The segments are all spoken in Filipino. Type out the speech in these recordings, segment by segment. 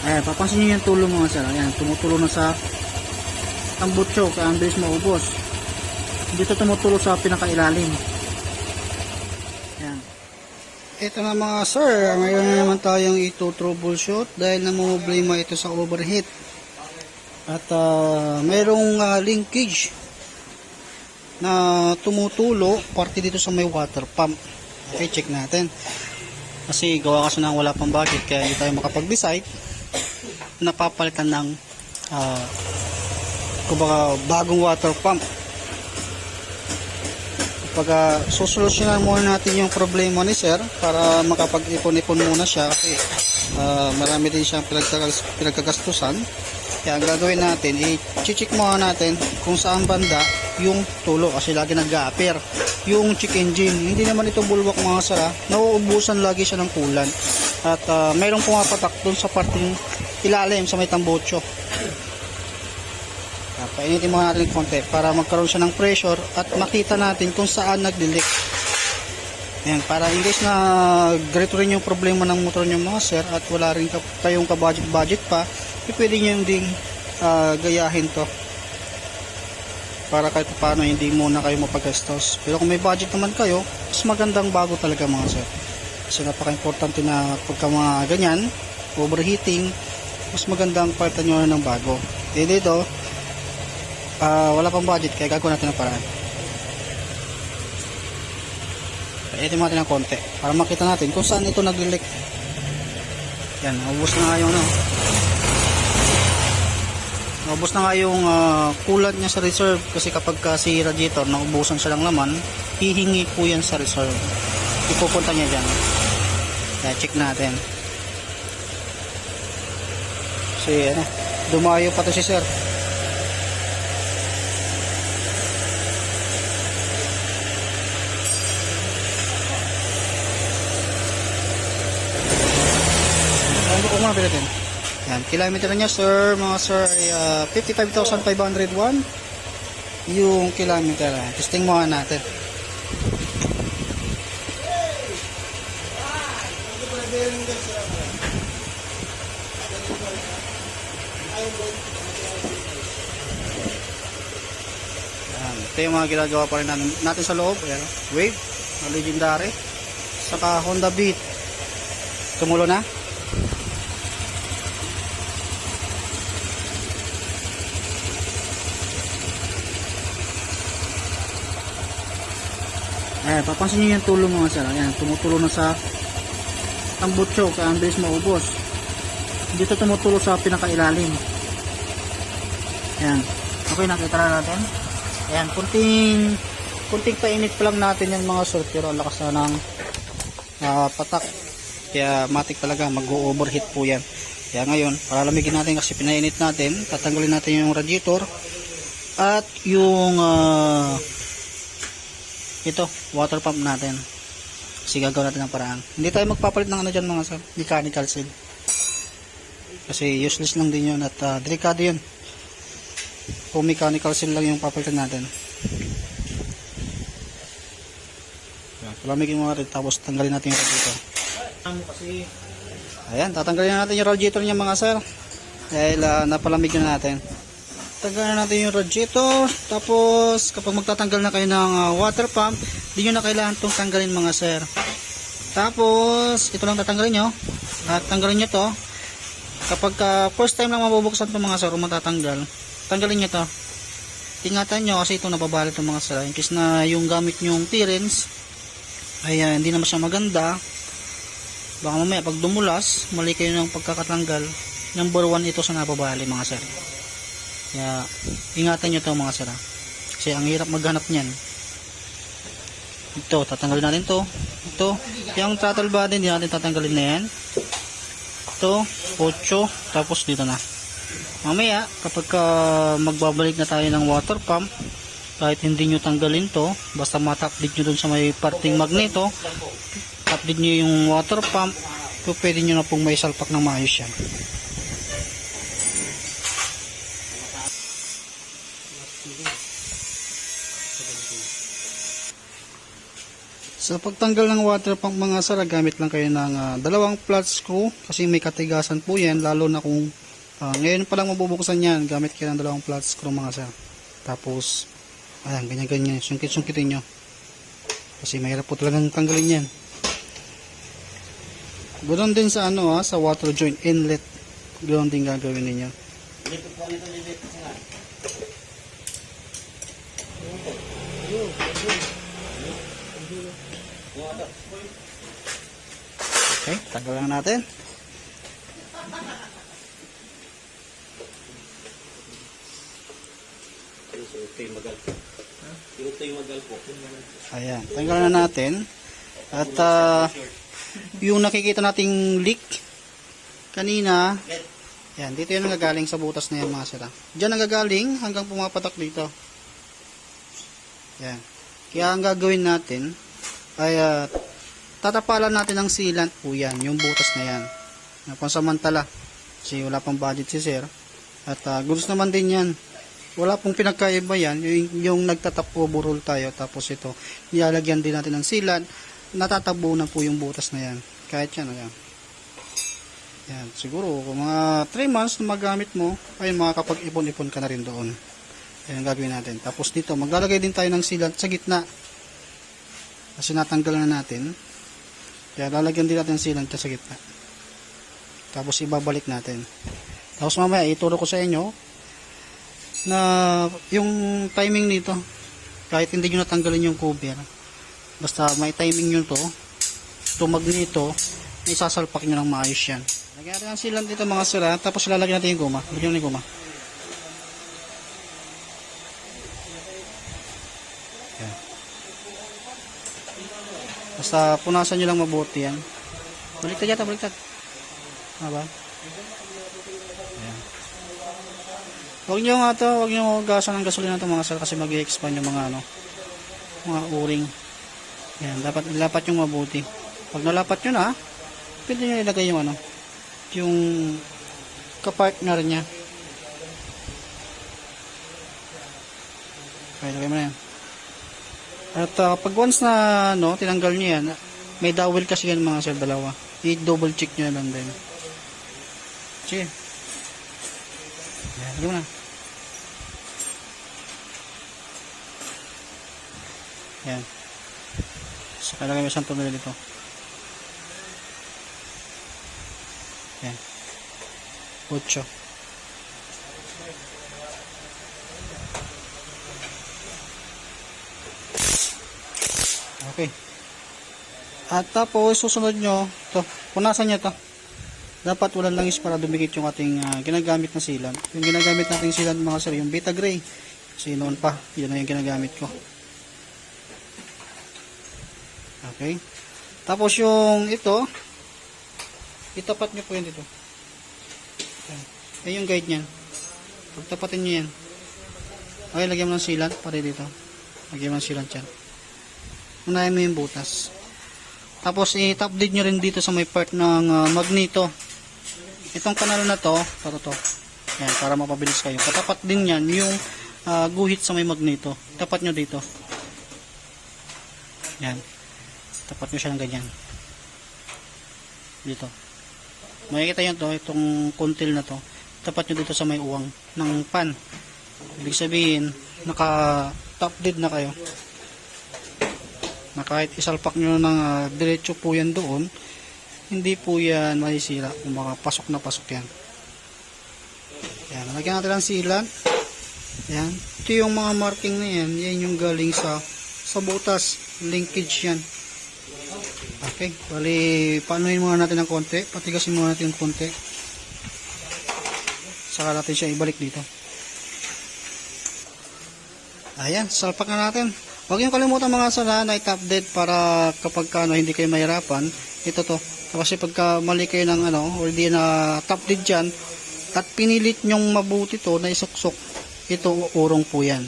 Ayan, papansin nyo yung tulo mga sir. Ayan, tumutulo na sa tambutso kaya ang bilis maubos. Dito tumutulo sa pinakailalim. Ayan. Ito na mga sir, ngayon na naman tayong ito troubleshoot dahil namumblema ito sa overheat. At ah, merong ah, linkage na tumutulo parte dito sa may water pump. Okay, check natin. Kasi gawa kasi nang wala pang budget kaya hindi tayo makapag-decide napapalitan ng uh, kumbaga bagong water pump. Pag susolusyonan muna natin yung problema ni sir para makapag-ipon-ipon muna siya kasi ah, marami din siyang pinagkagas- pinagkagastusan. Kaya ang gagawin natin, i-check muna natin kung saan banda yung tulo kasi lagi nag-a-appear. Yung check engine, hindi naman ito bulwak mga sara, nauubusan lagi siya ng kulan. At ah, mayroong pumapatak doon sa parting ilalim sa may tambotso. Ah, painitin muna natin konti para magkaroon siya ng pressure at makita natin kung saan nagdilik. Ayan, para in case na ganito rin yung problema ng motor nyo mga sir at wala rin ka, kayong ka-budget-budget pa, eh, pwede nyo ding ah, gayahin to para kahit paano hindi muna kayo mapagastos. Pero kung may budget naman kayo, mas magandang bago talaga mga sir. Kasi napaka-importante na pagka mga ganyan, overheating, mas magandang palitan nyo ng bago. Eh dito, ah, wala pang budget kaya gagawin natin ang paraan. Painitin natin ng konti para makita natin kung saan ito nag-leak. Yan, ubos na nga yung ano. Ubos na nga yung ah, kulat niya sa reserve kasi kapag ka si radiator naubusan siya ng laman, hihingi po yan sa reserve. Ipupunta niya dyan. Kaya check natin. Kasi ano, dumayo pa to si sir. Ano ko mga pilitin? Yan, kilometer niya sir, mga sir ay ah, 55,501 yung kilometer. ah. Testing muna natin. Yan, ito yung mga ginagawa pa rin natin, natin sa loob. Ayan, Wave, legendary. Saka Honda Beat. Tumulo na? Ayan, papansin nyo yung tulo mga sir. Ayan, tumutulo na sa tambutso kaya ang bilis maubos. Dito tumutulo sa pinakailalim. Ayan. Okay, nakita na natin. Ayan, kunting kunting painit pa lang natin yung mga sir pero ang lakas na ng ah, patak. Kaya matik talaga mag-overheat po yan. Kaya ngayon, palalamigin natin kasi pinainit natin, tatanggalin natin yung radiator at yung ah, ito, water pump natin. Kasi gagawin natin ng paraan. Hindi tayo magpapalit ng ano dyan mga sir, mechanical seal. Kasi useless lang din yun at ah, delikado yun. Kung mechanical seal lang yung papalitan natin. Palamigin mo natin tapos tanggalin natin yung radiator. Ayan, tatanggalin natin yung radiator niya mga sir. Dahil ah, napalamig na natin. Tanggalin natin yung radiator. Tapos, kapag magtatanggal na kayo ng ah, water pump, di nyo na kailangan itong tanggalin mga sir. Tapos, ito lang tatanggalin nyo. At tanggalin nyo to. Kapag ah, first time lang mabubuksan itong mga sir, matatanggal, tanggalin nyo to. Tingatan nyo kasi ito nababalit ng mga sir. In case na yung gamit nyong clearance, ay hindi naman siya maganda. Baka mamaya pag dumulas, mali kayo ng pagkakatanggal. Number one ito sa nababali mga sir. Kaya, ingatan nyo to mga sir. Kasi ang hirap maghanap niyan. Ito, tatanggalin natin to. Ito, yung throttle body, hindi natin tatanggalin na yan. Ito, 8, tapos dito na. Mamaya, kapag ka magbabalik na tayo ng water pump, kahit hindi nyo tanggalin to, basta matapdid nyo dun sa may parting magneto, tapdid nyo yung water pump, so pwede nyo na pong may salpak ng maayos yan. Sa pagtanggal ng water pump mga sir, gamit lang kayo ng ah, dalawang flat screw kasi may katigasan po yan lalo na kung ah, ngayon pa lang mabubuksan yan gamit kayo ng dalawang flat screw mga sir. Tapos, ayan, ganyan-ganyan, sungkit-sungkitin nyo. Kasi mahirap po talagang tanggalin yan. Ganoon din sa ano ha, sa water joint inlet. Ganoon din gagawin ninyo. Okay, tanggal lang natin. Ayan, tanggal na natin. At ah, yung nakikita nating leak kanina, yan, dito yung nagagaling sa butas na yan mga sira. Diyan nagagaling hanggang pumapatak dito. Yan. Kaya ang gagawin natin ay ah, tatapalan natin ng sealant po yan, yung butas na yan. Pansamantala. Kasi wala pang budget si sir. At uh, goods naman din yan. Wala pong pinagkaiba yan. Yung, yung nagtatap overall tayo. Tapos ito, nilalagyan din natin ng sealant. Natatabo na po yung butas na yan. Kahit yan, ayan. Yan, siguro kung mga 3 months na magamit mo, ay makakapag-ipon-ipon ka na rin doon. Yan ang gagawin natin. Tapos dito, maglalagay din tayo ng sealant sa gitna. Kasi natanggal na natin. Kaya lalagyan din natin sealant sa gitna. Tapos ibabalik natin. Tapos mamaya ituro ko sa inyo na yung timing nito kahit hindi nyo natanggalin yung cover basta may timing nyo to tumag nito isasalpak nyo ng maayos yan lagyan natin ng sealant dito mga sira tapos lalagyan natin yung guma lagyan natin yung guma basta punasan nyo lang mabuti yan baliktad yata baliktad ano ba Huwag nyo nga to, huwag nyo gasan ng gasolina to mga sir kasi mag expand yung mga ano, mga uring. Yan, dapat ilapat yung mabuti. Pag nalapat nyo na, pwede nyo ilagay yung ano, yung kapartner niya. Okay, lagay mo na yan. At uh, pag once na no, tinanggal nyo yan, may dowel kasi yan mga sir dalawa. I-double check nyo lang din. Sige. Yan, na. Yan. So, kailangan may isang tornilyo dito. Yan. Ocho. Okay. At tapos, susunod nyo, to, punasan nyo to. Dapat walang langis para dumikit yung ating ah, ginagamit na sealant. Yung ginagamit nating sealant mga sir, yung Beta Gray. Kasi noon pa, yun na yung ginagamit ko. Okay. Tapos yung ito, itapat nyo po yan dito. Ayan. Ayan yung guide niyan. Pagtapatin nyo yan. Okay, lagyan mo ng sealant para dito. Lagyan mo ng sealant yan. Unahin mo yung butas. Tapos i-top dead nyo rin dito sa may part ng ah, magneto. Itong kanal na to, para to. Yan, para mapabilis kayo. Katapat din yan yung ah, guhit sa may magneto. Tapat nyo dito. Yan. Tapat nyo siya ng ganyan. Dito. Makikita yun to, itong kuntil na to. Tapat nyo dito sa may uwang ng pan. Ibig sabihin, naka top dead na kayo. Na kahit isalpak nyo ng ah, diretso po yan doon, hindi po yan masisira kung baka pasok na pasok yan. Yan, lagyan natin ng sealant. Yan. Ito yung mga marking na yan, yan yung galing sa sa butas, linkage yan. Okay, bali paanuhin muna natin ng konti, patigasin muna natin ng konti. Saka natin siya ibalik dito. Ayan, salpak na natin. Huwag niyong kalimutan mga sala na i-top dead para kapag ka, ano, hindi kayo mahirapan. Ito to. Kasi pagka mali kayo ng ano, or di na top dead dyan, at pinilit nyong mabuti to na isuksok, ito urong po yan.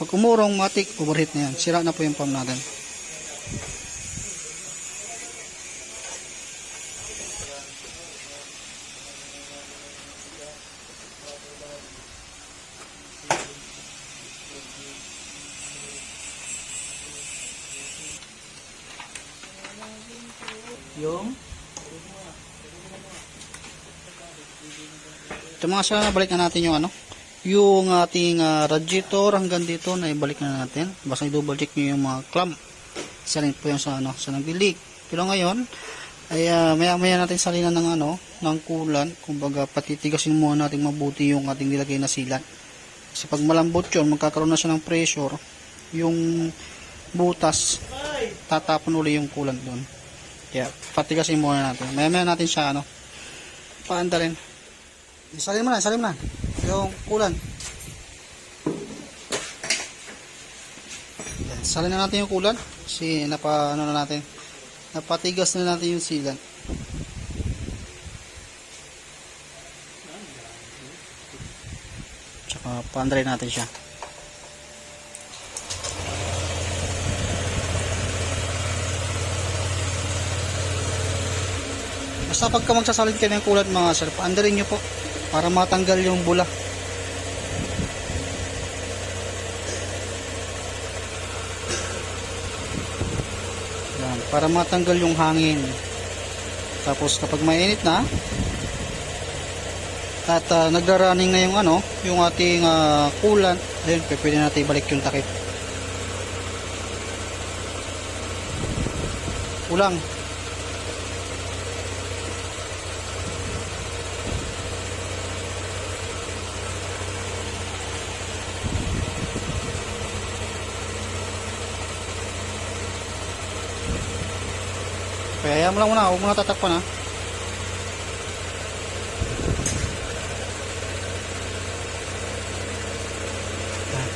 Pag umurong, matik, overheat na yan. Sira na po yung pump natin. Mga sir, balik na natin yung ano yung ating ah, radiator. Hanggang dito na ibalik na natin. Basta i-double check nyo yung mga clamp. Isa po yung sa ano sa nag-leak pero ngayon ay ah, maya maya natin salinan ng ano ng kulan. Kumbaga patitigasin muna natin mabuti yung ating nilagay na silat kasi pag malambot yun magkakaroon na siya ng pressure yung butas tatapon uli yung kulan doon kaya patigasin muna natin. Maya maya natin siya ano paanda rin salin mo na salin mo na. Yung kulan Yan, salin na natin yung kulan kasi napa ano na natin napatigas na natin yung silan tsaka paandray natin siya. Basta pagka magsasalid kayo ng kulat mga sir paandarin nyo po para matanggal yung bula Yan, para matanggal yung hangin. Tapos kapag mainit na, at uh, nagra-running na yung ano, yung ating ah, coolant, then pwede natin ibalik yung takip. Kulang. Kaya mo lang muna, huwag mo tatakpan ha.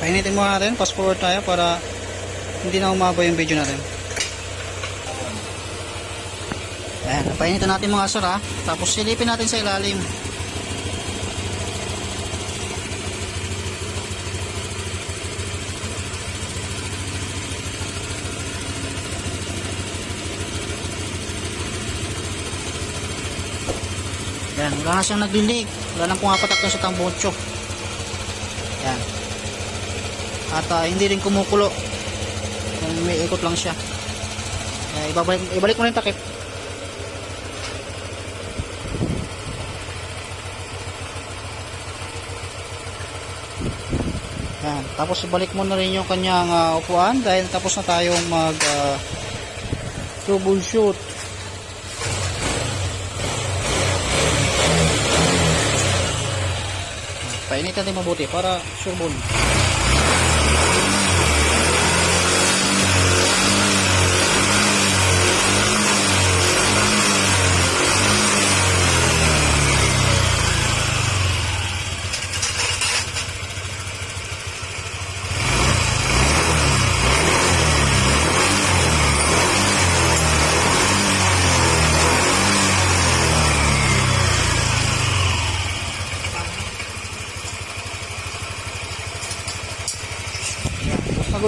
Painitin muna natin, fast forward tayo para hindi na umaba yung video natin. Ayan, painitin natin mga sir ha. Tapos silipin natin sa ilalim. Yan, wala na siyang naglilig. Wala nang pumapatak sa tambotso. Yan. At ah, hindi rin kumukulo. Yan, may ikot lang siya. Eh, ibabalik, ibalik mo na yung takip. Yan. Tapos ibalik mo na rin yung kanyang ah, upuan dahil tapos na tayong mag ah, troubleshoot. Painit natin mabuti para sure ball.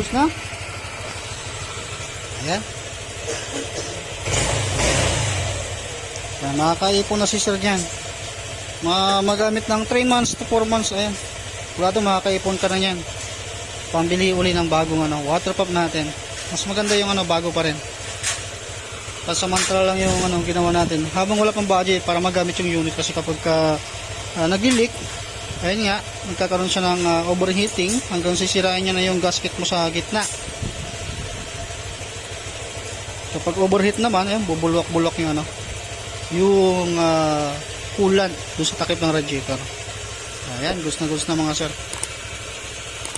Goods na. Ayan. Yan, makakaipon na si sir dyan. Ma magamit ng 3 months to 4 months. Ayan. Sigurado makakaipon ka na yan. Pambili uli ng bagong ano, water pump natin. Mas maganda yung ano, bago pa rin. Pasamantala lang yung ano, ginawa natin. Habang wala pang budget para magamit yung unit kasi kapag ka, uh, nag-leak, ayun nga, magkakaroon siya ng ah, overheating hanggang sisirain niya na yung gasket mo sa gitna. Kapag overheat naman, ayun, bubulwak-bulwak yung ano, yung ah, coolant doon sa takip ng radiator. Ayan, gusto na gusto na mga sir.